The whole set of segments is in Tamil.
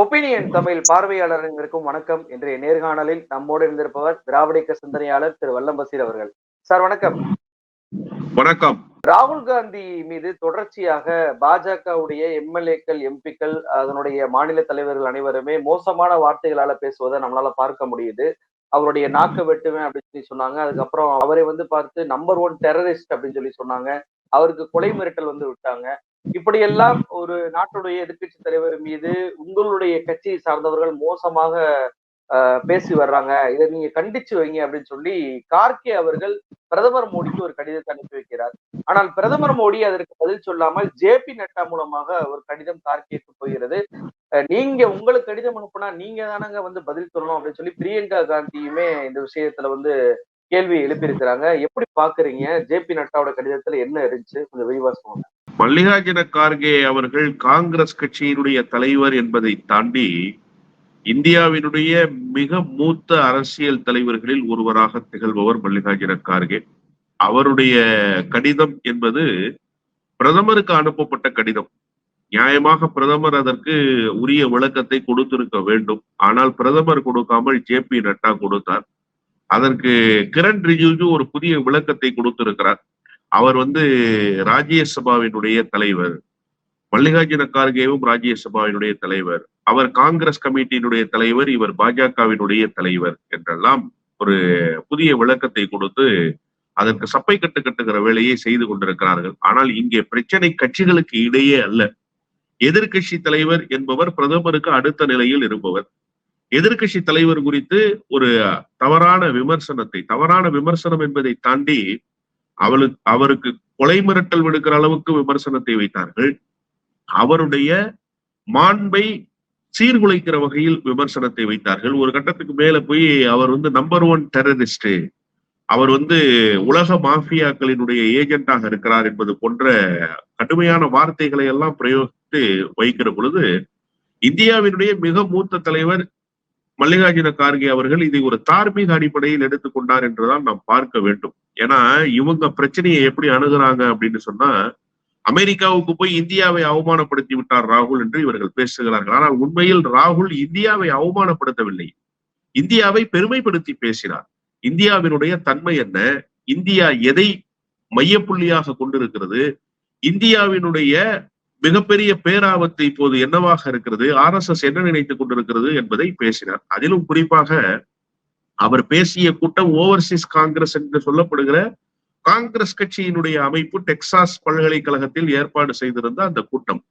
ஒப்பீனியன் தமிழ் பார்வையாளர்களுக்கும் வணக்கம். இன்றைய நேர்காணலில் நம்மோடு இருந்திருப்பவர் திராவிடக்க சிந்தனையாளர் திரு வல்லம் பசீர் அவர்கள். சார் வணக்கம். வணக்கம். ராகுல் காந்தி மீது தொடர்ச்சியாக பாஜகவுடைய எம்எல்ஏக்கள் எம்பிக்கள் அதனுடைய மாநில தலைவர்கள் அனைவருமே மோசமான வார்த்தைகளால பேசுவதை நம்மளால பார்க்க முடியுது. அவருடைய நாக்க வெட்டுவேன் அப்படின்னு சொல்லி சொன்னாங்க. அதுக்கப்புறம் அவரை வந்து பார்த்து நம்பர் ஒன் டெரரிஸ்ட் அப்படின்னு சொல்லி சொன்னாங்க. அவருக்கு கொலை மிரட்டல் வந்து விட்டாங்க. இப்படியெல்லாம் ஒரு நாட்டுடைய எதிர்க்கட்சி தலைவர் மீது உங்களுடைய கட்சியை சார்ந்தவர்கள் மோசமாக பேசி வர்றாங்க. இதை நீங்க கண்டிச்சு வைங்க அப்படின்னு சொல்லி கார்கே அவர்கள் பிரதமர் மோடிக்கு ஒரு கடிதத்தை அனுப்பி வைக்கிறார். ஆனால் பிரதமர் மோடி அதற்கு பதில் சொல்லாமல் ஜேபி நட்டா மூலமாக ஒரு கடிதம் கார்கேக்கு போகிறது. நீங்க உங்களுக்கு கடிதம் அனுப்புனா நீங்க தானங்க வந்து பதில் சொல்லணும் அப்படின்னு சொல்லி பிரியங்கா காந்தியுமே இந்த விஷயத்துல வந்து கேள்வி எழுப்பியிருக்கிறாங்க. எப்படி பாக்குறீங்க? ஜேபி நட்டாவோட கடிதத்துல என்ன இருந்துச்சு? கொஞ்சம் விரிவா சொல்லுங்க. மல்லிகார்ஜுன கார்கே அவர்கள் காங்கிரஸ் கட்சியினுடைய தலைவர் என்பதை தாண்டி இந்தியாவினுடைய மிக மூத்த அரசியல் தலைவர்களில் ஒருவராக திகழ்பவர் மல்லிகார்ஜுன கார்கே அவருடைய கடிதம் என்பது பிரதமருக்கு அனுப்பப்பட்ட கடிதம். நியாயமாக பிரதமர் அதற்கு உரிய விளக்கத்தை கொடுத்திருக்க வேண்டும். ஆனால் பிரதமர் கொடுக்காமல் ஜே பி நட்டா கொடுத்தார். அதற்கு கிரண் ரிஜிஜு ஒரு புதிய விளக்கத்தை கொடுத்திருக்கிறார். அவர் வந்து ராஜ்யசபாவினுடைய தலைவர். மல்லிகார்ஜுன கார்கேவும் ராஜ்யசபாவினுடைய தலைவர். அவர் காங்கிரஸ் கமிட்டியினுடைய தலைவர் இவர் பாஜகவினுடைய தலைவர் என்றெல்லாம் ஒரு புதிய விளக்கத்தை கொடுத்து அதற்கு சப்பை கட்டு கட்டுகிற வேலையை செய்து கொண்டிருக்கிறார்கள். ஆனால் இங்கே பிரச்சனை கட்சிகளுக்கு இடையே அல்ல. எதிர்க்கட்சி தலைவர் என்பவர் பிரதமருக்கு அடுத்த நிலையில் இருப்பவர். எதிர்க்கட்சி தலைவர் குறித்து ஒரு தவறான விமர்சனத்தை தவறான விமர்சனம் என்பதை தாண்டி அவளுக்கு அவருக்கு கொலை மிரட்டல் விடுக்கிற அளவுக்கு விமர்சனத்தை வைத்தார்கள். அவருடைய மாண்பை சீர்குலைக்கிற வகையில் விமர்சனத்தை வைத்தார்கள். ஒரு கட்டத்துக்கு மேல போய் அவர் வந்து நம்பர் ஒன் டெரரிஸ்ட் அவர் வந்து உலக மாஃபியாக்களினுடைய ஏஜென்டாக இருக்கிறார் என்பது போன்ற கடுமையான வார்த்தைகளை எல்லாம் பிரயோகித்து வைக்கிற பொழுது இந்தியாவினுடைய மிக மூத்த தலைவர் மல்லிகார்ஜுன கார்கே அவர்கள் இதை ஒரு தார்மீக அடிப்படையில் எடுத்துக்கொண்டார் என்றுதான் நாம் பார்க்க வேண்டும். ஏன்னா இவங்க பிரச்சனையை எப்படி அணுகுறாங்க அப்படின்னு சொன்னா அமெரிக்காவுக்கு போய் இந்தியாவை அவமானப்படுத்தி விட்டார் ராகுல் என்று இவர்கள் பேசுகிறார்கள். ஆனால் உண்மையில் ராகுல் இந்தியாவை அவமானப்படுத்தவில்லை. இந்தியாவை பெருமைப்படுத்தி பேசினார். இந்தியாவினுடைய தன்மை என்ன? இந்தியா எதை மையப்புள்ளியாக கொண்டிருக்கிறது? இந்தியாவினுடைய மிகப்பெரிய பேராபத்து இப்போது என்னவாக இருக்கிறது? ஆர் எஸ் எஸ் என்ன நினைத்துக் கொண்டிருக்கிறது என்பதை பேசினார். அதிலும் குறிப்பாக அவர் பேசிய கூட்டம் ஓவர்சீஸ் காங்கிரஸ் என்று சொல்லப்படுகிற காங்கிரஸ் கட்சியினுடைய அமைப்பு டெக்சாஸ் பல்கலைக்கழகத்தில் ஏற்பாடு செய்திருந்த அந்த கூட்டம்.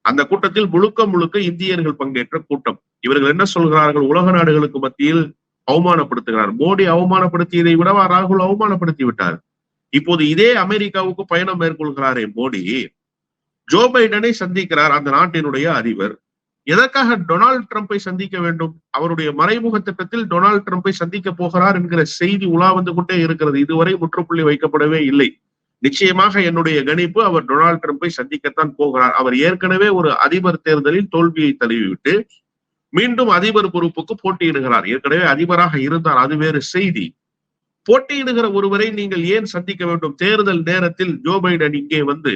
அந்த கூட்டத்தில் முழுக்க முழுக்க இந்தியர்கள் பங்கேற்ற கூட்டம். இவர்கள் என்ன சொல்கிறார்கள்? உலக நாடுகளுக்கு மத்தியில் அவமானப்படுத்துகிறார். மோடி அவமானப்படுத்தியதை விடவா ராகுல் அவமானப்படுத்தி விட்டார் இப்போது இதே அமெரிக்காவுக்கு பயணம் மேற்கொள்கிறாரே மோடி. ஜோ பைடனை சந்திக்கிறார் அந்த நாட்டினுடைய அதிபர். எதற்காக டொனால்டு ட்ரம்ப்பை சந்திக்க வேண்டும்? அவருடைய மறைமுக திட்டத்தில் டொனால்டு ட்ரம்ப்பை சந்திக்க போகிறார் என்கிற செய்தி உலா வந்து கொண்டே இருக்கிறது. இதுவரை முற்றுப்புள்ளி வைக்கப்படவே இல்லை. நிச்சயமாக என்னுடைய கணிப்பு அவர் டொனால்டு ட்ரம்ப்பை சந்திக்கத்தான் போகிறார். அவர் ஏற்கனவே ஒரு அதிபர் தேர்தலில் தோல்வியை தழுவிவிட்டு மீண்டும் அதிபர் பொறுப்புக்கு போட்டியிடுகிறார். ஏற்கனவே அதிபராக இருந்தார். அது வேறு செய்தி. போட்டியிடுகிற ஒருவரை நீங்கள் ஏன் சந்திக்க வேண்டும்? தேர்தல் நேரத்தில் ஜோ பைடன் இங்கே வந்து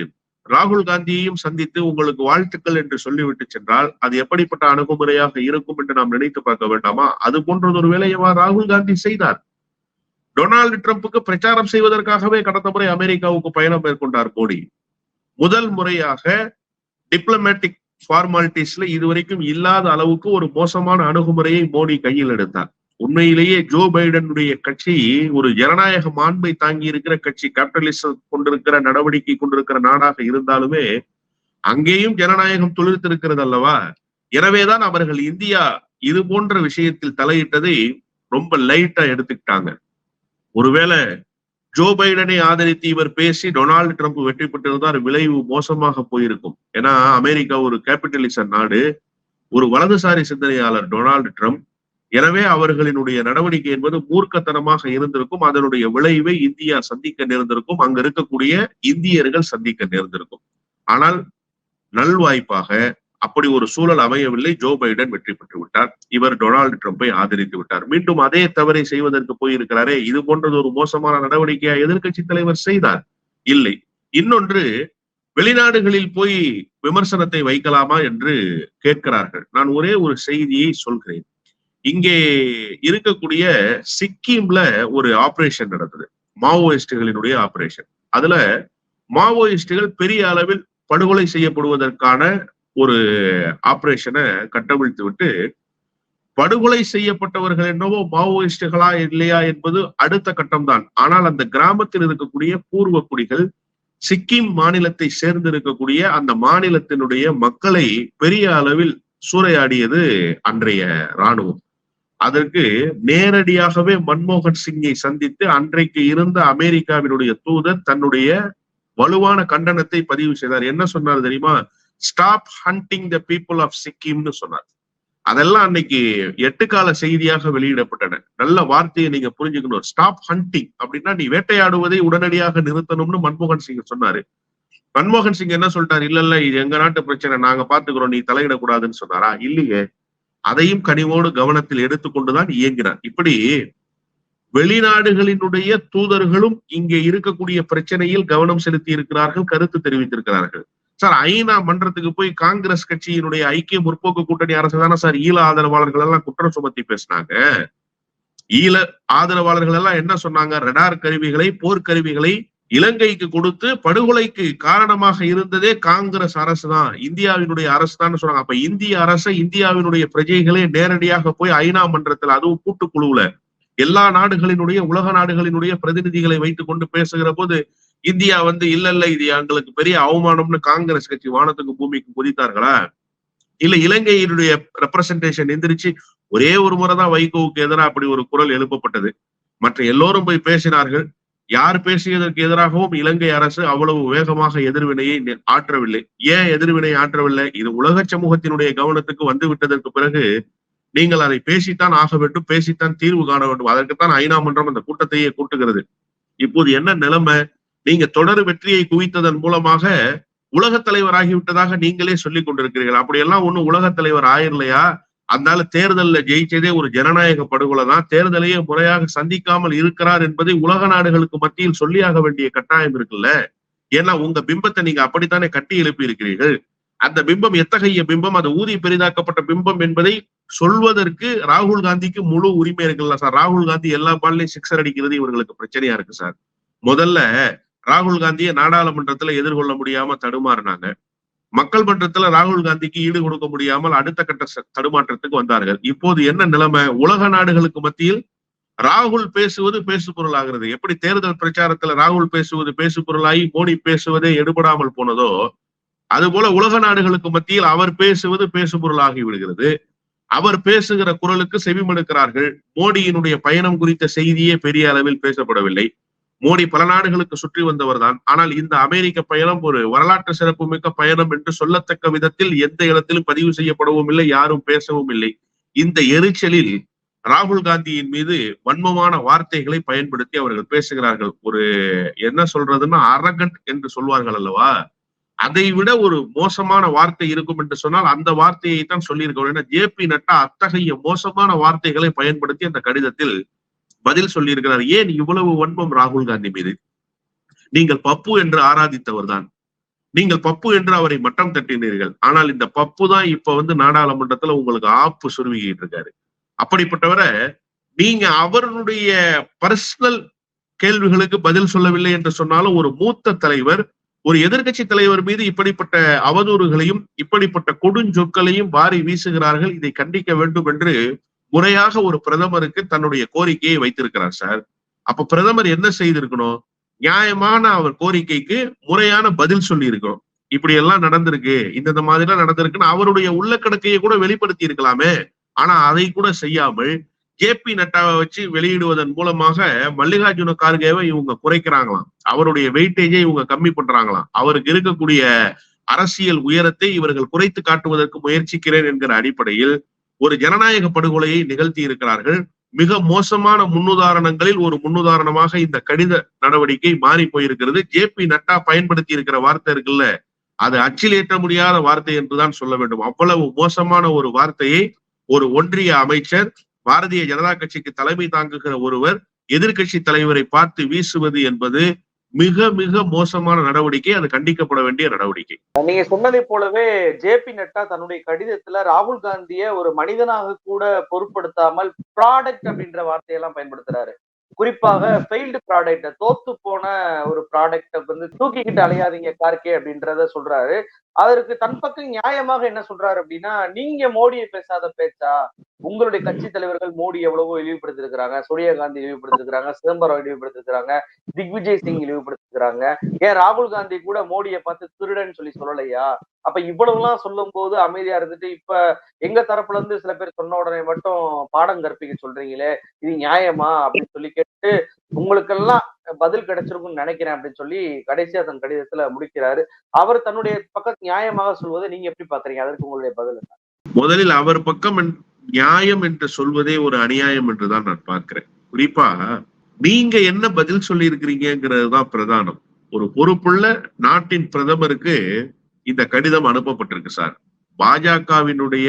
ராகுல் காந்தியையும் சந்தித்து உங்களுக்கு வாழ்த்துக்கள் என்று சொல்லிவிட்டு சென்றால் அது எப்படிப்பட்ட அணுகுமுறையாக இருக்கும் என்று நாம் நினைத்து பார்க்க வேண்டாமா? அது போன்றதொரு வேலையவா ராகுல் காந்தி செய்தார்? டொனால்டு ட்ரம்ப்புக்கு பிரச்சாரம் செய்வதற்காகவே கடந்த முறை அமெரிக்காவுக்கு பயணம் மேற்கொண்டார் மோடி. முதல் முறையாக டிப்ளமேட்டிக் ஃபார்மாலிட்டிஸ்ல இதுவரைக்கும் இல்லாத அளவுக்கு ஒரு மோசமான அணுகுமுறையை மோடி கையில் எடுத்தார். உண்மையிலேயே ஜோ பைடனுடைய கட்சி ஒரு ஜனநாயக மாண்பை தாங்கி இருக்கிற கட்சி கேபிட்டலிசம் கொண்டிருக்கிற நடவடிக்கை கொண்டிருக்கிற நாடாக இருந்தாலுமே அங்கேயும் ஜனநாயகம் துளிர்த்திருக்கிறது அல்லவா? எனவேதான் அவர்கள் இந்தியா இது போன்ற விஷயத்தில் தலையிட்டதை ரொம்ப லைட்டா எடுத்துக்கிட்டாங்க. ஒருவேளை ஜோ பைடனை ஆதரித்து இவர் பேசி டொனால்டு ட்ரம்ப் வெற்றி பெற்றிருந்தால் விளைவு மோசமாக போயிருக்கும். ஏன்னா அமெரிக்கா ஒரு கேபிட்டலிச நாடு. ஒரு வலதுசாரி சிந்தனையாளர் டொனால்டு ட்ரம்ப் எனவே அவர்களினுடைய நடவடிக்கை என்பது மூர்க்கத்தனமாக இருந்திருக்கும் அதனுடைய விளைவை இந்தியா சந்திக்க நேர்ந்திருக்கும் அங்க இருக்கக்கூடிய இந்தியர்கள் சந்திக்க நேர்ந்திருக்கும். ஆனால் நல்வாய்ப்பாக அப்படி ஒரு சூழல் அமையவில்லை. ஜோ பைடன் வெற்றி பெற்று விட்டார். இவர் டொனால்டு ட்ரம்ப்பை ஆதரித்து விட்டார். மீண்டும் அதே தவறை செய்வதற்கு போயிருக்கிறாரே. இது போன்றது ஒரு மோசமான நடவடிக்கையா எதிர்க்கட்சி தலைவர் செய்தார்? இல்லை. இன்னொன்று வெளிநாடுகளில் போய் விமர்சனத்தை வைக்கலாமா என்று கேட்கிறார்கள். நான் ஒரே ஒரு செய்தியை சொல்கிறேன். இங்கே இருக்கக்கூடிய சிக்கிம்ல ஒரு ஆபரேஷன் நடந்தது. மாவோயிஸ்டுகளினுடைய ஆபரேஷன் அதுல மாவோயிஸ்டுகள் பெரிய அளவில் படுகொலை செய்யப்படுவதற்கான ஒரு ஆபரேஷனை கட்டவிழ்த்து விட்டு படுகொலை செய்யப்பட்டவர்கள் என்னவோ மாவோயிஸ்டுகளா இல்லையா என்பது அடுத்த கட்டம்தான். ஆனால் அந்த கிராமத்தில் இருக்கக்கூடிய பூர்வ குடிகள் சிக்கிம் மாநிலத்தை சேர்ந்து இருக்கக்கூடிய அந்த மாநிலத்தினுடைய மக்களை பெரிய அளவில் சூறையாடியது அன்றைய ராணுவம் அதற்கு நேரடியாகவே மன்மோகன் சிங்கை சந்தித்து அன்றைக்கு இருந்த அமெரிக்காவினுடைய தூதர் தன்னுடைய வலுவான கண்டனத்தை பதிவு செய்தார். என்ன சொன்னார் தெரியுமா? Stop hunting the people of சிக்கிம்னு சொன்னார். அதெல்லாம் அன்னைக்கு எட்டு கால செய்தியாக வெளியிடப்பட்டன. நல்ல வார்த்தையை நீங்க புரிஞ்சுக்கணும். ஸ்டாப் ஹண்டிங் அப்படின்னா நீ வேட்டையாடுவதை உடனடியாக நிறுத்தணும்னு மன்மோகன் சிங் சொன்னாரு. மன்மோகன் சிங் என்ன சொல்லிட்டாரு? இல்ல இல்ல இது எங்க நாட்டு பிரச்சனை. நாங்க பாத்துக்கிறோம். நீ தலையிடக்கூடாதுன்னு சொன்னாரா? இல்லையே. அதையும் கனிவோடு கவனத்தில் எடுத்துக்கொண்டுதான் இயங்கினார். இப்படி வெளிநாடுகளினுடைய தூதர்களும் இங்கே இருக்கக்கூடிய பிரச்சனையில் கவனம் செலுத்தி இருக்கிறார்கள் கருத்து தெரிவித்திருக்கிறார்கள். சார் ஐநா மன்றத்துக்கு போய் காங்கிரஸ் கட்சியினுடைய ஐக்கிய முற்போக்கு கூட்டணி அரசு தானே சார்? ஈழ ஆதரவாளர்கள் எல்லாம் குற்றம் சுமத்தி பேசினாங்க. ஈழ ஆதரவாளர்கள் எல்லாம் என்ன சொன்னாங்க? ரெடார் கருவிகளை போர்க்கருவிகளை இலங்கைக்கு கொடுத்து படுகொலைக்கு காரணமாக இருந்ததே காங்கிரஸ் அரசு தான் இந்தியாவினுடைய அரசு தான் சொன்னாங்க அப்ப இந்திய அரசு இந்தியாவினுடைய பிரஜைகளே நேரடியாக போய் ஐநா மன்றத்தில் அதுவும் கூட்டுக்குழுவுல எல்லா நாடுகளினுடைய உலக நாடுகளினுடைய பிரதிநிதிகளை வைத்துக் கொண்டு பேசுகிற போது இந்தியா வந்து இல்ல இல்ல இது எங்களுக்கு பெரிய அவமானம்னு காங்கிரஸ் கட்சி வானத்துக்கு பூமிக்கு குதித்தார்களா? இல்ல இலங்கையினுடைய ரெப்ரசன்டேஷன் எந்திரிச்சு ஒரே ஒரு முறைதான் வைகோவுக்கு எதிராக அப்படி ஒரு குரல் எழுப்பப்பட்டது. மற்ற எல்லோரும் போய் பேசினார்கள். யார் பேசியதற்கு எதிராகவும் இலங்கை அரசு அவ்வளவு வேகமாக எதிர்வினையை ஆற்றவில்லை. ஏன் எதிர்வினை ஆற்றவில்லை? இது உலக சமூகத்தினுடைய கவனத்துக்கு வந்து விட்டதற்கு பிறகு நீங்கள் அதை பேசித்தான் ஆக வேண்டும் பேசித்தான் தீர்வு காண வேண்டும். அதற்குத்தான் ஐநா மன்றம் அந்த கூட்டத்தையே கூட்டுகிறது. இப்போது என்ன நிலைமை? நீங்க தொடர் வெற்றியை குவித்ததன் மூலமாக உலக தலைவர் ஆகிவிட்டதாக நீங்களே சொல்லிக் கொண்டிருக்கிறீர்கள். அப்படியெல்லாம் ஒண்ணு உலக தலைவர் ஆயிரலையா? அதனால தேர்தலில் ஜெயிச்சதே ஒரு ஜனநாயக படுகொலை தான். தேர்தலையே முறையாக சந்திக்காமல் இருக்கிறார் என்பதை உலக நாடுகளுக்கு மத்தியில் சொல்லியாக வேண்டிய கட்டாயம் இருக்குல்ல? ஏன்னா உங்க பிம்பத்தை நீங்க அப்படித்தானே கட்டி எழுப்பி இருக்கிறீர்கள் அந்த பிம்பம் எத்தகைய பிம்பம்? அது ஊதி பெரிதாக்கப்பட்ட பிம்பம் என்பதை சொல்வதற்கு ராகுல் காந்திக்கு முழு உரிமை இருக்குல்ல சார். ராகுல் காந்தி எல்லா பால்லையும் சிக்ஸர் அடிக்கிறது இவர்களுக்கு பிரச்சனையா இருக்கு சார். முதல்ல ராகுல் காந்தியை நாடாளுமன்றத்துல எதிர்கொள்ள முடியாம தடுமாறினாங்க. மக்கள் மன்றத்துல ராகுல் காந்திக்கு ஈடு கொடுக்க முடியாமல் அடுத்த கட்ட தடுமாற்றத்துக்கு வந்தார்கள். இப்போது என்ன நிலைமை? உலக நாடுகளுக்கு மத்தியில் ராகுல் பேசுவது பேசு பொருளாகிறது எப்படி தேர்தல் பிரச்சாரத்துல ராகுல் பேசுவது பேசு பொருளாகி மோடி பேசுவதே எடுபடாமல் போனதோ அதுபோல உலக நாடுகளுக்கு மத்தியில் அவர் பேசுவது பேசு பொருளாகி விடுகிறது. அவர் பேசுகிற குரலுக்கு செவிமடுக்கிறார்கள். மோடியினுடைய பயணம் குறித்த செய்தியே பெரிய அளவில் பேசப்படவில்லை. மோடி பல நாடுகளுக்கு சுற்றி வந்தவர் தான் ஆனால் இந்த அமெரிக்க பயணம் ஒரு வரலாற்று சிறப்புமிக்க பயணம் என்று சொல்லத்தக்க விதத்தில் எந்த இடத்திலும் பதிவு செய்யப்படவும் இல்லை யாரும் பேசவும் இல்லை. இந்த எரிச்சலில் ராகுல் காந்தியின் மீது வன்மமான வார்த்தைகளை பயன்படுத்தி அவர்கள் பேசுகிறார்கள். ஒரு என்ன சொல்றதுன்னா அரகண்ட் என்று சொல்வார்கள் அல்லவா? அதை விட ஒரு மோசமான வார்த்தை இருக்கும் என்று சொன்னால் அந்த வார்த்தையை தான் சொல்லியிருக்க ஏன்னா ஜே பி நட்டா அத்தகைய மோசமான வார்த்தைகளை பயன்படுத்தி அந்த கடிதத்தில் பதில் சொல்லியிருக்கிறார். ஏன் இவ்வளவு வன்பம் ராகுல் காந்தி மீது? நீங்கள் பப்பு என்று ஆராதித்தவர் தான் நீங்கள் பப்பு என்று அவரை மட்டம் தட்டினீர்கள். ஆனால் இந்த பப்பு தான் இப்ப வந்து நாடாளுமன்றத்துல உங்களுக்கு ஆப்பு சுருவிக்கிட்டு இருக்காரு. அப்படிப்பட்டவரை நீங்க அவருடைய பர்சனல் கேள்விகளுக்கு பதில் சொல்லவில்லை என்று சொன்னாலும் ஒரு மூத்த தலைவர் ஒரு எதிர்கட்சி தலைவர் மீது இப்படிப்பட்ட அவதூறுகளையும் இப்படிப்பட்ட கொடுஞ்சொற்களையும் வாரி வீசுகிறார்கள். இதை கண்டிக்க வேண்டும் என்று முறையாக ஒரு பிரதமருக்கு தன்னுடைய கோரிக்கையை வைத்திருக்கிறார் சார் அப்ப பிரதமர் என்ன செய்திருக்கணும்? நியாயமான அவர் கோரிக்கைக்கு முறையான பதில் சொல்லி இருக்கணும் இப்படி எல்லாம் நடந்திருக்கு இந்த மாதிரி எல்லாம் நடந்திருக்குன்னு அவருடைய உள்ள கிடக்கையை கூட வெளிப்படுத்தி இருக்கலாமே. ஆனா அதை கூட செய்யாமல் ஜே பி நட்டாவை வச்சு வெளியிடுவதன் மூலமாக மல்லிகார்ஜுன கார்கேவை இவங்க குறைக்கிறாங்களாம். அவருடைய வெயிட்டேஜை இவங்க கம்மி பண்றாங்களாம். அவருக்கு இருக்கக்கூடிய அரசியல் உயரத்தை இவர்கள் குறைத்து காட்டுவதற்கு முயற்சிக்கிறேன் என்கிற அடிப்படையில் ஒரு ஜனநாயக படுகொலையை நிகழ்த்தி இருக்கிறார்கள். மிக மோசமான முன்னுதாரணங்களில் ஒரு முன்னுதாரணமாக இந்த கடித நடவடிக்கை மாறி போயிருக்கிறது. ஜே பி நட்டா பயன்படுத்தி இருக்கிற வார்த்தை இருக்குல்ல அது அச்சிலேற்ற முடியாத வார்த்தை என்றுதான் சொல்ல வேண்டும். அவ்வளவு மோசமான ஒரு வார்த்தையை ஒரு ஒன்றிய அமைச்சர் பாரதிய ஜனதா கட்சிக்கு தலைமை தாங்குகிற ஒருவர் எதிர்கட்சி தலைவரை பார்த்து வீசுவது என்பது மிக மிக மோசமான நடவடிக்கை அது கண்டிக்கப்பட வேண்டிய நடவடிக்கை. நீங்க சொன்னதை போலவே ஜே பி நட்டா தன்னுடைய கடிதத்துல ராகுல் காந்திய ஒரு மனிதனாக கூட பொருட்படுத்தாமல் ப்ராடக்ட் அப்படின்ற வார்த்தையெல்லாம் பயன்படுத்துறாரு. குறிப்பாக ஃபெயில்டு ப்ராடக்ட தோத்து போன ஒரு ப்ராடக்ட வந்து தூக்கிக்கிட்டு அலையாதீங்க கார்கே அப்படின்றத சொல்றாரு. அதற்கு தன் பக்கம் நியாயமாக என்ன சொல்றாரு அப்படின்னா நீங்க மோடியை பேசாத பேச்சா? உங்களுடைய கட்சி தலைவர்கள் மோடி எவ்வளவோ இழிவுபடுத்திருக்கிறாங்க சோனியா காந்தி இழிவுபடுத்திருக்கிறாங்க சிதம்பரம் இழிவுபடுத்திருக்கிறாங்க திக்விஜய் சிங் இழிவுபடுத்திருக்கிறாங்க ஏன் ராகுல் காந்தி கூட மோடியை பார்த்து திருடன் சொல்லி சொல்லலையா? அப்ப இவ்வளவு எல்லாம் சொல்லும் போது அமைதியா இருந்துட்டு இப்ப எங்க தரப்புல இருந்து சில பேர் சொன்ன உடனே மட்டும் பாடம் கற்பிக்க சொல்றீங்களே இது நியாயமா? அப்படின்னு சொல்லி கேட்டு உங்களுக்கெல்லாம் பதில் கிடைச்சிருக்கும்னு நினைக்கிறேன் அப்படின்னு சொல்லி கடைசியா தன் கடிதத்துல முடிக்கிறாரு. அவர் தன்னுடைய பக்கம் நியாயமாக சொல்வதை நீங்க எப்படி பாக்குறீங்க அதற்கு உங்களுடைய பதில் என்ன? முதலில் அவர் பக்கம் நியாயம் என்று சொல்வதே ஒரு அநியாயம் என்றுதான் நான் பார்க்கிறேன். குறிப்பா நீங்க என்ன பதில் சொல்லி இருக்கிறீங்கிறது தான் பிரதானம். ஒரு பொறுப்புள்ள நாட்டின் பிரதமருக்கு இந்த கடிதம் அனுப்பப்பட்டிருக்கு சார். பாஜகவினுடைய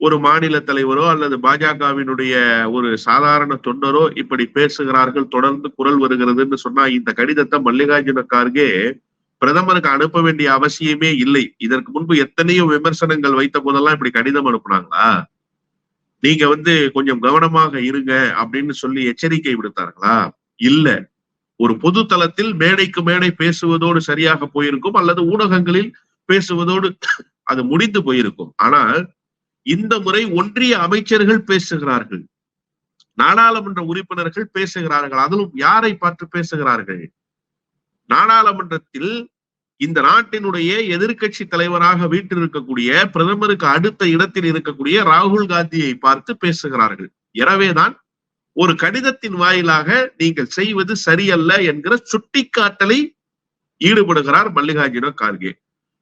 ஒரு மாநில தலைவரோ அல்லது பாஜகவினுடைய ஒரு சாதாரண தொண்டரோ இப்படி பேசுகிறார்கள் தொடர்ந்து குரல் வருகிறதுன்னு சொன்னா இந்த கடிதத்தை மல்லிகார்ஜுன கார்கே பிரதமருக்கு அனுப்ப வேண்டிய அவசியமே இல்லை. இதற்கு முன்பு எத்தனையோ விமர்சனங்கள் வைத்த போதெல்லாம் இப்படி கடிதம் அனுப்புனாங்களா? நீங்க வந்து கொஞ்சம் கவனமாக இருங்க அப்படின்னு சொல்லி எச்சரிக்கை விடுத்தார்களா? இல்ல. ஒரு பொது தளத்தில் மேடைக்கு மேடை பேசுவதோடு சரியாக போயிருக்கும் அல்லது ஊடகங்களில் பேசுவதோடு அது முடிந்து போயிருக்கும். ஆனால் இந்த முறை ஒன்றிய அமைச்சர்கள் பேசுகிறார்கள். நாடாளுமன்ற உறுப்பினர்கள் பேசுகிறார்கள். அதிலும் யாரை பார்த்து பேசுகிறார்கள்? நாடாளுமன்றத்தில் இந்த நாட்டினுடைய எதிர்க்கட்சி தலைவராக வீட்டில் இருக்கக்கூடிய பிரதமருக்கு அடுத்த இடத்தில் இருக்கக்கூடிய ராகுல் காந்தியை பார்த்து பேசுகிறார்கள். எனவேதான் ஒரு கடிதத்தின் வாயிலாக நீங்கள் செய்வது சரியல்ல என்கிற சுட்டிக்காட்டலை ஈடுபடுகிறார் மல்லிகார்ஜுன கார்கே.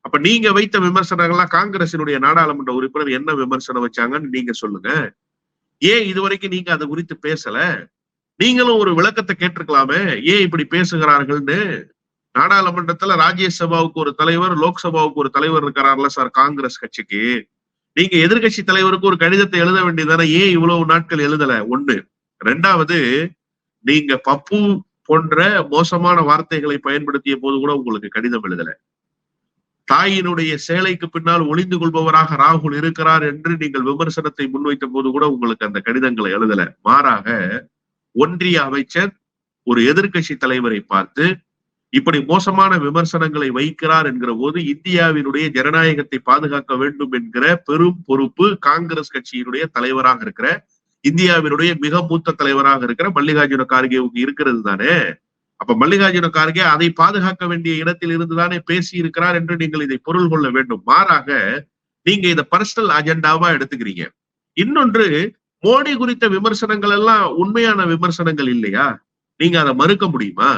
அப்ப நீங்க வைத்த விமர்சனங்கள்லாம் காங்கிரசினுடைய நாடாளுமன்ற உறுப்பினர் என்ன விமர்சனம் வச்சாங்கன்னு நீங்க சொல்லுங்க. ஏன் இதுவரைக்கும் நீங்க அதை குறித்து பேசல? நீங்களும் ஒரு விளக்கத்தை கேட்டிருக்கலாமே. ஏன் இப்படி பேசுகிறார்கள்னு? நாடாளுமன்றத்துல ராஜ்யசபாவுக்கு ஒரு தலைவர் லோக்சபாவுக்கு ஒரு தலைவர் இருக்கிறார்ல சார் காங்கிரஸ் கட்சிக்கு. நீங்க எதிர்கட்சி தலைவருக்கு ஒரு கடிதத்தை எழுத வேண்டியதானே ஏன் இவ்வளவு நாட்கள் எழுதல? ஒண்ணு. ரெண்டாவது நீங்க பப்பு போன்ற மோசமான வார்த்தைகளை பயன்படுத்திய போது கூட உங்களுக்கு கடிதம் எழுதலை. தாயினுடைய சேலைக்கு பின்னால் ஒளிந்து கொள்பவராக ராகுல் இருக்கிறார் என்று நீங்கள் விமர்சனத்தை முன்வைத்த போது கூட உங்களுக்கு அந்த கடிதங்களை எழுதல. மாறாக ஒன்றிய அமைச்சர் ஒரு எதிர்க்கட்சி தலைவரை பார்த்து இப்படி மோசமான விமர்சனங்களை வைக்கிறார் என்கிற போது இந்தியாவினுடைய ஜனநாயகத்தை பாதுகாக்க வேண்டும் என்கிற பெரும் பொறுப்பு காங்கிரஸ் கட்சியினுடைய தலைவராக இருக்கிற இந்தியாவினுடைய மிக மூத்த தலைவராக இருக்கிற மல்லிகார்ஜுன கார்கேவுக்கு இருக்கிறது தானே? அப்ப மல்லிகார்ஜுன கார்கே அதை பாதுகாக்க வேண்டிய இடத்தில் இருந்துதானே பேசி இருக்கிறார் என்று நீங்கள் இதை பொருள் கொள்ள வேண்டும். மாறாக நீங்க இதை பர்சனல் அஜெண்டாவா எடுத்துக்கிறீங்க. இன்னொன்று மோடி குறித்த விமர்சனங்கள் எல்லாம் உண்மையான விமர்சனங்கள் இல்லையா? நீங்க அதை மறுக்க முடியுமா?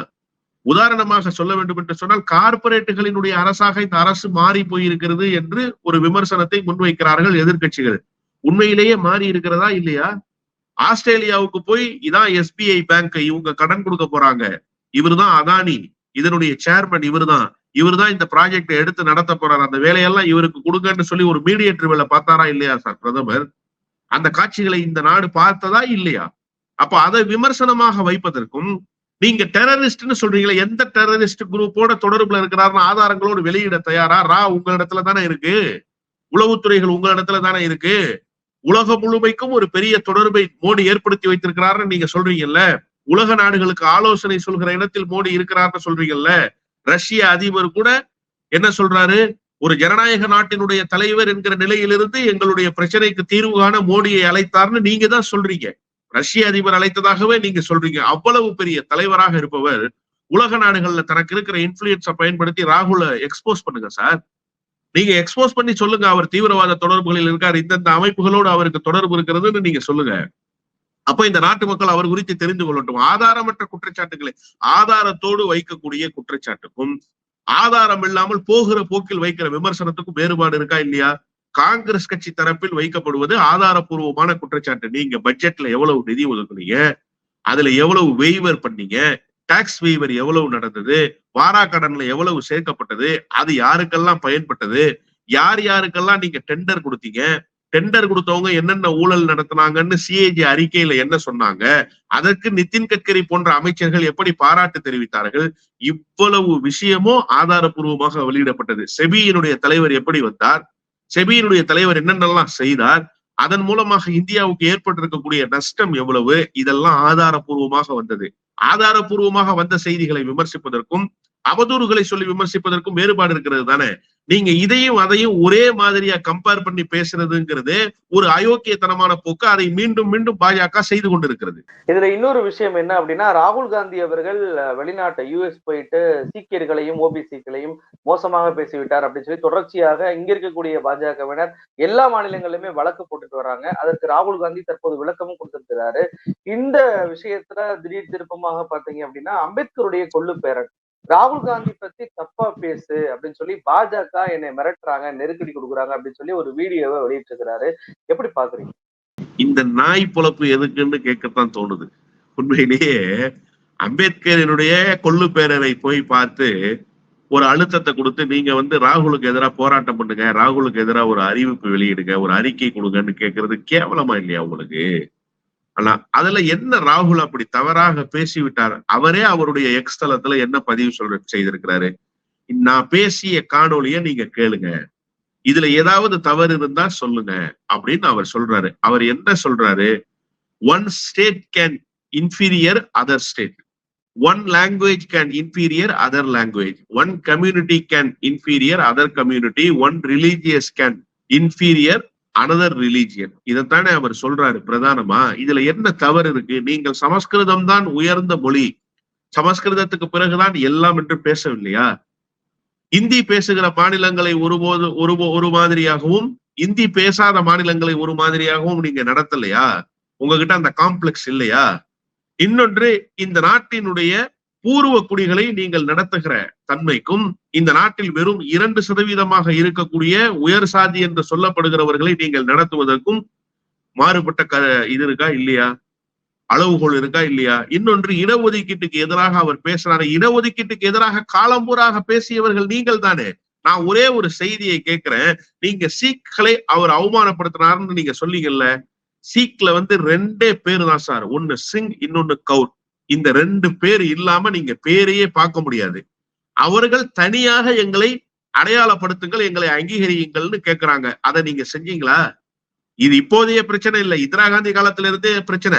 உதாரணமாக சொல்ல வேண்டும் என்று சொன்னால் கார்பரேட்டுகளினுடைய அரசாக இந்த அரசு மாறி போயிருக்கிறது என்று ஒரு விமர்சனத்தை முன்வைக்கிறார்கள் எதிர்க்கட்சிகள். உண்மையிலேயே மாறி இருக்கிறதா இல்லையா? ஆஸ்திரேலியாவுக்கு போய் இதான் எஸ்பிஐ பேங்க் இவங்க கடன் கொடுக்க போறாங்க. இவர் தான் அதானி. இதனுடைய சேர்மன் இவர்தான். இவர்தான் இந்த ப்ராஜெக்ட் எடுத்து நடத்த போறாரு. அந்த வேலையெல்லாம் இவருக்கு கொடுங்கன்னு சொல்லி ஒரு மீடியேட்டர் வேலை பார்த்தாரா இல்லையா சார் பிரதமர்? அந்த காட்சிகளை இந்த நாடு பார்த்ததா இல்லையா? அப்ப அதை விமர்சனமாக வைப்பதற்கும் நீங்க டெரரிஸ்ட்னு சொல்றீங்களே எந்த டெரரிஸ்ட் குரூப்போட தொடர்புல இருக்கிறாருன்னு ஆதாரங்களோடு வெளியிட தயாரா? ரா உங்களிடத்துல தானே இருக்கு. உளவுத்துறைகள் உங்களிடத்துல தானே இருக்கு. உலகம் முழுமைக்கும் ஒரு பெரிய தொடர்பை மோடி ஏற்படுத்தி வைத்திருக்கிறாருன்னு நீங்க சொல்றீங்கல்ல? உலக நாடுகளுக்கு ஆலோசனை சொல்கிற இடத்தில் மோடி இருக்கிறார்னு சொல்றீங்கல்ல ரஷ்ய அதிபர் கூட என்ன சொல்றாரு? ஒரு ஜனநாயக நாட்டினுடைய தலைவர் என்கிற நிலையிலிருந்து எங்களுடைய பிரச்சனைக்கு தீர்வு காண மோடியை அழைத்தார்னு நீங்க தான் சொல்றீங்க. ரஷ்ய அதிபர் அழைத்ததாகவே நீங்க சொல்றீங்க. அவ்வளவு பெரிய தலைவராக இருப்பவர் உலக நாடுகள்ல தனக்கு இருக்கிற இன்ஃபுளுயன்ஸை பயன்படுத்தி ராகுல எக்ஸ்போஸ் பண்ணுங்க சார். நீங்க எக்ஸ்போஸ் பண்ணி சொல்லுங்க அவர் தீவிரவாத தொடர்புகளில் இருக்கார் இந்தந்த அமைப்புகளோடு அவருக்கு தொடர்பு இருக்கிறதுன்னு நீங்க சொல்லுங்க. அப்ப இந்த நாட்டு மக்கள் அவர் குறித்து தெரிந்து கொள்ளட்டும். ஆதாரமற்ற குற்றச்சாட்டுகளை ஆதாரத்தோடு வைக்கக்கூடிய குற்றச்சாட்டுக்கும் ஆதாரம் இல்லாமல் போகிற போக்கில் வைக்கிற விமர்சனத்துக்கும் வேறுபாடு இருக்கா இல்லையா? காங்கிரஸ் கட்சி தரப்பில் வைக்கப்படுவது ஆதாரப்பூர்வமான குற்றச்சாட்டு. நீங்க பட்ஜெட்ல எவ்வளவு நிதி ஒதுக்குனீங்க? அதுல எவ்வளவு வெய்வர் பண்ணீங்க? டாக்ஸ் வெய்வர் எவ்வளவு நடந்தது? வாராக்கடன்ல எவ்வளவு சேர்க்கப்பட்டது? அது யாருக்கெல்லாம் பயன்பட்டது? யார் யாருக்கெல்லாம் நீங்க டெண்டர் கொடுத்தீங்க? டெண்டர் கொடுத்தவங்க என்னென்ன ஊழல் நடத்தினாங்கன்னு சிஏஜி அறிக்கையில என்ன சொன்னாங்க? அதற்கு நிதின் கட்கரி போன்ற அமைச்சர்கள் எப்படி பாராட்டு தெரிவித்தார்கள்? இவ்வளவு விஷயமும் ஆதாரபூர்வமாக வெளியிடப்பட்டது. செபியினுடைய தலைவர் எப்படி வந்தார்? செபியினுடைய தலைவர் என்னென்னலாம் செய்தார்? அதன் மூலமாக இந்தியாவுக்கு ஏற்பட்டிருக்கக்கூடிய நஷ்டம் எவ்வளவு? இதெல்லாம் ஆதாரபூர்வமாக வந்தது. ஆதாரபூர்வமாக வந்த செய்திகளை விமர்சிப்பதற்கும் அவதூறுகளை சொல்லி விமர்சிப்பதற்கும் வேறுபாடு இருக்கிறது தானே? நீங்க இதையும் அதையும் ஒரே மாதிரியா கம்பேர் பண்ணி பேசுறதுங்கிறது ஒரு அயோக்கியத்தனமான போக்கு. அதை மீண்டும் மீண்டும் பாஜக செய்து கொண்டிருக்கிறது. இதுல இன்னொரு விஷயம் என்ன அப்படின்னா ராகுல் காந்தி அவர்கள் வெளிநாட்டை யூஎஸ் போயிட்டு சீக்கியர்களையும் ஓபிசிக்களையும் மோசமாக பேசிவிட்டார் அப்படின்னு சொல்லி தொடர்ச்சியாக இங்க இருக்கக்கூடிய பாஜகவினர் எல்லா மாநிலங்களிலுமே வழக்கு போட்டுட்டு வராங்க. அதற்கு ராகுல் காந்தி தற்போது விளக்கமும் கொடுத்திருக்கிறாரு. இந்த விஷயத்துல திடீர் திருப்பமாக பாத்தீங்க அப்படின்னா அம்பேத்கருடைய கொள்ளு பேரன் ராகுல் காந்தி பத்தி தப்பா பேசு அப்படின்னு சொல்லி பாஜக என்னை மிரட்டுறாங்க நெருக்கடி கொடுக்குறாங்க அப்படின்னு சொல்லி ஒரு வீடியோவை வெளியிட்டிருக்கிறாரு. எப்படி பாக்குறீங்க? இந்த நாய் பொழப்பு எதுக்குன்னு கேட்கத்தான் தோணுது. உண்மையிலேயே அம்பேத்கரினுடைய கொள்ளு பேரரை போய் பார்த்து ஒரு அழுத்தத்தை கொடுத்து நீங்க வந்து ராகுலுக்கு எதிராக போராட்டம் பண்ணுங்க ராகுலுக்கு எதிராக ஒரு அறிவிப்பு வெளியிடுங்க ஒரு அறிக்கை கொடுங்கன்னு கேட்கறது கேவலமா இல்லையா உங்களுக்கு? ஆனா அதுல என்ன ராகுல் அப்படி தவறாக பேசிவிட்டார்? அவரே அவருடைய எக்ஸ் தளத்துல என்ன பதிவு சொல்ற செய்திருக்கிறாரு? நான் பேசிய காணொலிய நீங்க கேளுங்க. இதுல ஏதாவது தவறு இருந்தா சொல்லுங்க. அப்படின்னு அவர் சொல்றாரு. அவர் என்ன சொல்றாரு? One state can inferior other state one language can inferior other language one community can inferior other community one religious can inferior another religion இதைத்தானே அவர் சொல்றாரு பிரதானமா? இதுல என்ன தவறு இருக்கு? நீங்கள் சமஸ்கிருதம் தான் உயர்ந்த மொழி. சமஸ்கிருதத்துக்கு பிறகுதான் எல்லாம் என்று பேசவில்லையா? இந்தி பேசுகிற மாநிலங்களை ஒருபோது ஒரு ஒரு மாதிரியாகவும் இந்தி பேசாத மாநிலங்களை ஒரு மாதிரியாகவும் நீங்க நடத்தலையா? உங்ககிட்ட அந்த காம்ப்ளெக்ஸ் இல்லையா? இன்னொன்று இந்த நாட்டினுடைய பூர்வ குடிகளை நீங்கள் நடத்துகிற தன்மைக்கும் இந்த நாட்டில் வெறும் இரண்டு சதவீதமாக இருக்கக்கூடிய உயர் சாதி என்று சொல்லப்படுகிறவர்களை நீங்கள் நடத்துவதற்கும் மாறுபட்ட க இது இருக்கா இல்லையா? அளவுகோல் இருக்கா இல்லையா? இன்னொன்று இடஒதுக்கீட்டுக்கு எதிராக அவர் பேசுறாரு. இடஒதுக்கீட்டுக்கு எதிராக காலம்பூராக பேசியவர்கள் நீங்கள் தானே. நான் ஒரே ஒரு செய்தியை கேட்கிறேன். நீங்க சீக்களை அவர் அவமானப்படுத்தினாருன்னு நீங்க சொல்லீங்கல்ல சீக்ல வந்து ரெண்டே பேரு தான் சார். ஒன்னு சிங் இன்னொன்னு கவுர் இந்த ரெண்டு பேர் இல்லாம நீங்க பேரையே பார்க்க முடியாது. அவர்கள் தனியாக எங்களை அடையாளப்படுத்துங்கள் எங்களை அங்கீகரியுங்கள்னு கேக்குறாங்க. அதை நீங்க செஞ்சீங்களா? இது இப்போதைய பிரச்சனை இல்லை. இந்திரா காந்தி காலத்துல இருந்தே பிரச்சனை.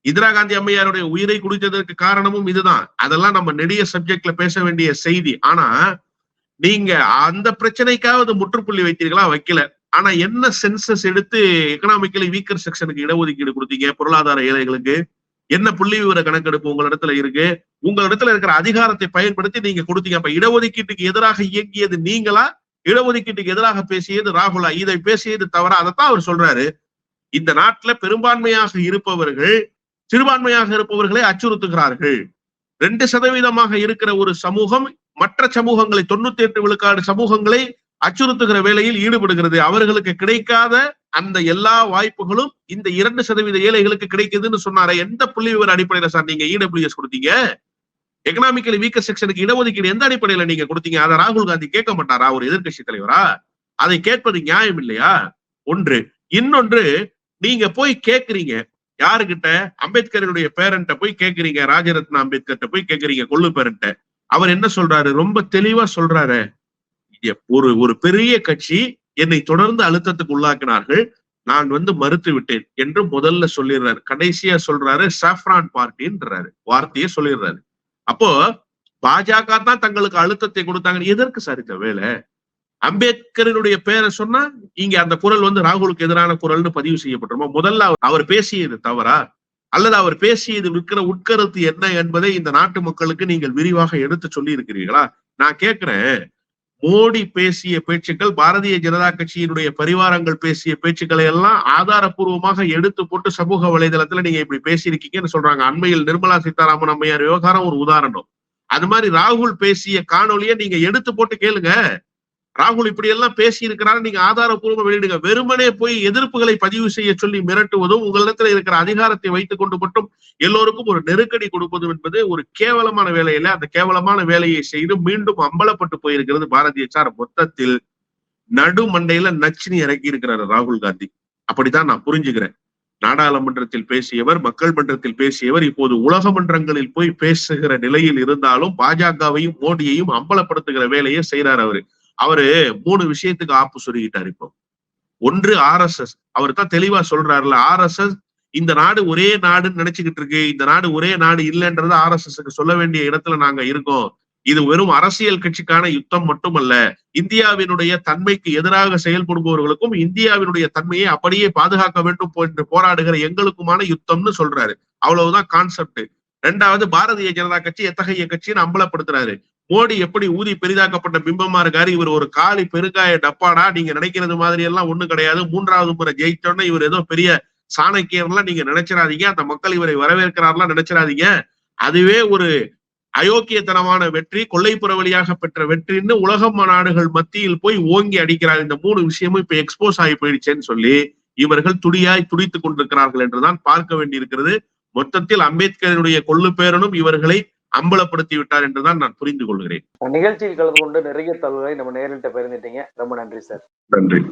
இந்திரா காந்தி அம்மையாருடைய உயிரை குடித்ததற்கு காரணமும் இதுதான். அதெல்லாம் நம்ம நெடிய சப்ஜெக்ட்ல பேச வேண்டிய செய்தி. ஆனா நீங்க அந்த பிரச்சனைக்காவது முற்றுப்புள்ளி வைத்தீர்களா? வைக்கல. ஆனா என்ன சென்சஸ் எடுத்து எக்கனாமிக்கலி வீக்கர் செக்ஷனுக்கு இடஒதுக்கீடு கொடுத்தீங்க? பொருளாதார ஏழைகளுக்கு? என்ன புள்ளி விவர கணக்கெடுப்பு உங்களிடத்துல இருக்கு? உங்களிடத்துல இருக்கிற அதிகாரத்தை பயன்படுத்தி நீங்க கொடுத்தீங்க. அப்ப இடஒதுக்கீட்டுக்கு எதிராக இயங்கியது நீங்களா? இடஒதுக்கீட்டுக்கு எதிராக பேசியது ராகுலா? இதை பேசியது தவறா? அதைத்தான் அவர் சொல்றாரு. இந்த நாட்டுல பெரும்பான்மையாக இருப்பவர்கள் சிறுபான்மையாக இருப்பவர்களை அச்சுறுத்துகிறார்கள். ரெண்டு சதவீதமாக இருக்கிற ஒரு சமூகம் மற்ற சமூகங்களை தொண்ணூத்தி எட்டு விழுக்காடு சமூகங்களை அச்சுறுத்துகிற வேலையில் ஈடுபடுகிறது. அவர்களுக்கு கிடைக்காத அந்த எல்லா வாய்ப்புகளும் இந்த இரண்டு சதவீத ஏழைகளுக்கு கிடைக்குதுன்னு சொன்னார. எந்த புள்ளி விவர அடிப்படையில சார் நீங்க இடபிள்யூஎஸ் கொடுத்தீங்க? எக்கனாமிக்கலி வீக்கர் செக்ஷனுக்கு இடஒதுக்கீடு எந்த அடிப்படையில நீங்க கொடுத்தீங்க? அதை ராகுல் காந்தி கேட்க மாட்டாரா? ஒரு எதிர்கட்சி தலைவரா? அதை கேட்பது நியாயம் இல்லையா? ஒன்று. இன்னொன்று நீங்க போய் கேக்குறீங்க யாருகிட்ட? அம்பேத்கருடைய பேரண்ட்ட போய் கேக்குறீங்க ராஜரத்ன அம்பேத்கர்ட்ட போய் கேக்குறீங்க கொள்ளு பேரண்ட்ட. அவர் என்ன சொல்றாரு? ரொம்ப தெளிவா சொல்றாரு. ஒரு ஒரு பெரிய கட்சி. என்னை தொடர்ந்து அழுத்தத்துக்கு உள்ளாக்கினார்கள். நான் வந்து மறுத்து விட்டேன் என்று முதல்ல சொல்லிடுறாரு. கடைசியா சொல்றாரு சாஃப்ரான் பார்ட்டின்றாரு. வார்த்தையை சொல்லிடுறாரு. அப்போ பாஜக தான் தங்களுக்கு அழுத்தத்தை கொடுத்தாங்க. எதற்கு சார் இந்த வேலை? அம்பேத்கரினுடைய பேரை சொன்னா இங்க அந்த குரல் வந்து ராகுலுக்கு எதிரான குரல்னு பதிவு செய்யப்பட்டிருமோ முதல்ல அவர் பேசியது தவறா? அல்லது அவர் பேசியது இருக்கிற உட்கருத்து என்ன என்பதை இந்த நாட்டு மக்களுக்கு நீங்கள் விரிவாக எடுத்து சொல்லி இருக்கிறீர்களா நான் கேட்கிறேன். மோடி பேசிய பேச்சுக்கள் பாரதிய ஜனதா கட்சியினுடைய பரிவாரங்கள் பேசிய பேச்சுக்களை எல்லாம் ஆதாரப்பூர்வமாக எடுத்து போட்டு சமூக வலைதளத்துல நீங்க இப்படி பேசியிருக்கீங்கன்னு சொல்றாங்க. அண்மையில் நிர்மலா சீதாராமன் அம்மையார் விவகாரம் ஒரு உதாரணம். அது மாதிரி ராகுல் பேசிய காணொலியை நீங்க எடுத்து போட்டு கேளுங்க. ராகுல் இப்படி எல்லாம் பேசி இருக்கிறாரு நீங்க ஆதாரப்பூர்வமா வெளியிடுங்க. வெறுமனே போய் எதிர்ப்புகளை பதிவு செய்ய சொல்லி மிரட்டுவதும் உங்களிடத்துல இருக்கிற அதிகாரத்தை வைத்துக் கொண்டு மட்டும் எல்லோருக்கும் ஒரு நெருக்கடி கொடுப்பதும் என்பது ஒரு கேவலமான வேலையில அந்த கேவலமான வேலையை செய்து மீண்டும் அம்பலப்பட்டு போயிருக்கிறது பாரதிய சார். மொத்தத்தில் நடு மண்டையில நச்சினி இறக்கி இருக்கிறாரு ராகுல் காந்தி. அப்படித்தான் நான் புரிஞ்சுக்கிறேன். நாடாளுமன்றத்தில் பேசியவர் மக்கள் மன்றத்தில் பேசியவர் இப்போது உலக மன்றங்களில் போய் பேசுகிற நிலையில் இருந்தாலும் பாஜகவையும் மோடியையும் அம்பலப்படுத்துகிற வேலையை செய்யறாரு அவரு. அவரு மூணு விஷயத்துக்கு ஆப்பு சொல்லிக்கிட்டாரு இப்போ. ஒன்று ஆர் எஸ் எஸ் அவர் தான் தெளிவா சொல்றாருல ஆர் எஸ் எஸ் இந்த நாடு ஒரே நாடுன்னு நினைச்சுக்கிட்டு இருக்கு இந்த நாடு ஒரே நாடு இல்லைன்றது ஆர் எஸ் எஸ்க்கு சொல்ல வேண்டிய இடத்துல நாங்க இருக்கோம். இது வெறும் அரசியல் கட்சிக்கான யுத்தம் மட்டுமல்ல இந்தியாவினுடைய தன்மைக்கு எதிராக செயல்படுபவர்களுக்கும் இந்தியாவினுடைய தன்மையை அப்படியே பாதுகாக்க வேண்டும் என்று போராடுகிற எங்களுக்குமான யுத்தம்னு சொல்றாரு. அவ்வளவுதான் கான்செப்ட் ரெண்டாவது பாரதிய ஜனதா கட்சி எத்தகைய கட்சின்னு அம்பலப்படுத்துறாரு. மோடி எப்படி ஊதி பெரிதாக்கப்பட்ட பிம்பமா இருக்காரு? இவர் ஒரு காலி பெருங்காய டப்பாடா? நீங்க நினைக்கிறது மாதிரி எல்லாம் ஒண்ணு கிடையாது. மூன்றாவது முறை ஜெயிச்சோன்னா இவர் ஏதோ பெரிய சாணக்கியர்லாம் நீங்க நினைச்சிடாதீங்க. அந்த மக்கள் இவரை வரவேற்கிறாரெல்லாம் நினைச்சிடாதீங்க. அதுவே ஒரு அயோக்கியத்தனமான வெற்றி கொள்ளைப்புற வழியாக பெற்ற வெற்றின்னு உலகம் நாடுகள் மத்தியில் போய் ஓங்கி அடிக்கிறார். இந்த மூணு விஷயமும் இப்ப எக்ஸ்போஸ் ஆகி போயிடுச்சேன்னு சொல்லி இவர்கள் துடியாய் துடித்துக் கொண்டிருக்கிறார்கள் என்றுதான் பார்க்க வேண்டியிருக்கிறது. மொத்தத்தில் அம்பேத்கரினுடைய கொள்ளு பேரனும் இவர்களை அம்பலப்படுத்தி விட்டார் என்றுதான் நான் புரிந்து கொள்கிறேன் நிகழ்ச்சியில் கலந்து கொண்டு நிறைய தகவல்களை நம்ம நேரிட்ட பகிர்ந்துட்டீங்க. ரொம்ப நன்றி சார். நன்றி.